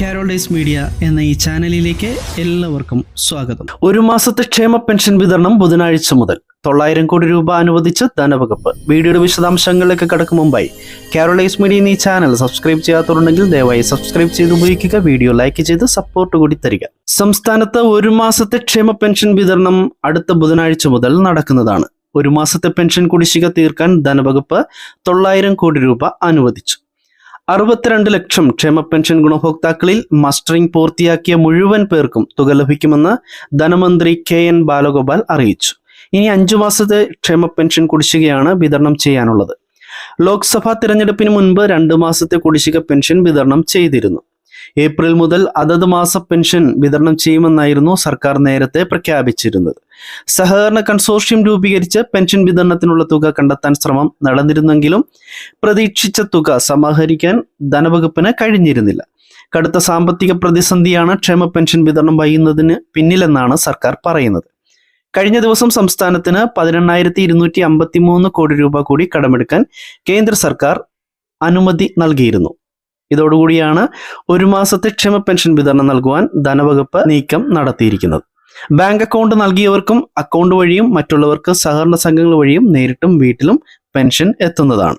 കാരോളൈസ് media എന്ന ഈ ചാനലിലേക്ക് എല്ലാവർക്കും സ്വാഗതം. ഒരു മാസത്തെ ക്ഷേമ പെൻഷൻ വിതരണം ബുധനാഴ്ച മുതൽ തൊള്ളായിരം കോടി രൂപ അനുവദിച്ച് ധനവകുപ്പ്. വീഡിയോയുടെ വിശദാംശങ്ങളിലേക്ക് കടക്കും മുമ്പായി കാരോളൈസ് മീഡിയ ഈ ചാനൽ സബ്സ്ക്രൈബ് ചെയ്യാത്തവരുണ്ടെങ്കിൽ ദയവായി സബ്സ്ക്രൈബ് ചെയ്ത് ഉപയോഗിക്കുക. വീഡിയോ ലൈക്ക് ചെയ്ത് സപ്പോർട്ട് കൂടി തരിക. സംസ്ഥാനത്ത് ഒരു മാസത്തെ ക്ഷേമ പെൻഷൻ വിതരണം അടുത്ത ബുധനാഴ്ച മുതൽ നടക്കുന്നതാണ്. ഒരു മാസത്തെ പെൻഷൻ കുടിശ്ശിക തീർക്കാൻ ധനവകുപ്പ് തൊള്ളായിരം കോടി രൂപ അനുവദിച്ചു. അറുപത്തിരണ്ട് ലക്ഷം ക്ഷേമ പെൻഷൻ ഗുണഭോക്താക്കളിൽ മസ്റ്ററിംഗ് പൂർത്തിയാക്കിയ മുഴുവൻ പേർക്കും തുക ലഭിക്കുമെന്ന് ധനമന്ത്രി കെ എൻ ബാലഗോപാൽ അറിയിച്ചു. ഇനി അഞ്ചു മാസത്തെ ക്ഷേമ പെൻഷൻ കുടിശ്ശികയാണ് വിതരണം ചെയ്യാനുള്ളത്. ലോക്സഭാ തിരഞ്ഞെടുപ്പിന് മുൻപ് രണ്ട് മാസത്തെ കുടിശ്ശിക പെൻഷൻ വിതരണം ചെയ്തിരുന്നു. ഏപ്രിൽ മുതൽ അതത് മാസ പെൻഷൻ വിതരണം ചെയ്യുമെന്നായിരുന്നു സർക്കാർ നേരത്തെ പ്രഖ്യാപിച്ചിരുന്നത്. സഹകരണ കൺസോർഷ്യം രൂപീകരിച്ച് പെൻഷൻ വിതരണത്തിനുള്ള തുക കണ്ടെത്താൻ ശ്രമം നടന്നിരുന്നെങ്കിലും പ്രതീക്ഷിച്ച തുക സമാഹരിക്കാൻ ധനവകുപ്പിന് കഴിഞ്ഞിരുന്നില്ല. കടുത്ത സാമ്പത്തിക പ്രതിസന്ധിയാണ് ക്ഷേമ പെൻഷൻ വിതരണം വൈകുന്നതിന് പിന്നിലെന്നാണ് സർക്കാർ പറയുന്നത്. കഴിഞ്ഞ ദിവസം സംസ്ഥാനത്തിന് പതിനെണ്ണായിരത്തി ഇരുന്നൂറ്റി അമ്പത്തി മൂന്ന് കോടി രൂപ കൂടി കടമെടുക്കാൻ കേന്ദ്ര സർക്കാർ അനുമതി നൽകിയിരുന്നു. ഇതോടുകൂടിയാണ് ഒരു മാസത്തെ ക്ഷേമ പെൻഷൻ വിതരണം നൽകുവാൻ ധനവകുപ്പ് നീക്കം നടത്തിയിരിക്കുന്നത്. ബാങ്ക് അക്കൗണ്ട് നൽകിയവർക്കും അക്കൗണ്ട് വഴിയും മറ്റുള്ളവർക്ക് സഹകരണ സംഘങ്ങൾ വഴിയും നേരിട്ടും വീട്ടിലും പെൻഷൻ എത്തുന്നതാണ്.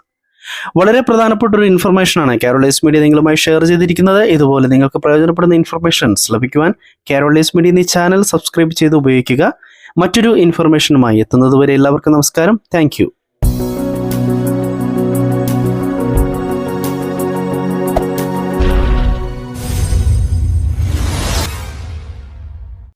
വളരെ പ്രധാനപ്പെട്ട ഒരു ഇൻഫർമേഷനാണ് കാരോളൈസ് മീഡിയ നിങ്ങളുമായി ഷെയർ ചെയ്തിരിക്കുന്നത്. ഇതുപോലെ നിങ്ങൾക്ക് പ്രയോജനപ്പെടുന്ന ഇൻഫർമേഷൻസ് ലഭിക്കുവാൻ കാരോളൈസ് മീഡിയ എന്നീ ചാനൽ സബ്സ്ക്രൈബ് ചെയ്ത് ഉപയോഗിക്കുക. മറ്റൊരു ഇൻഫർമേഷനുമായി എത്തുന്നതുവരെ എല്ലാവർക്കും നമസ്കാരം. താങ്ക്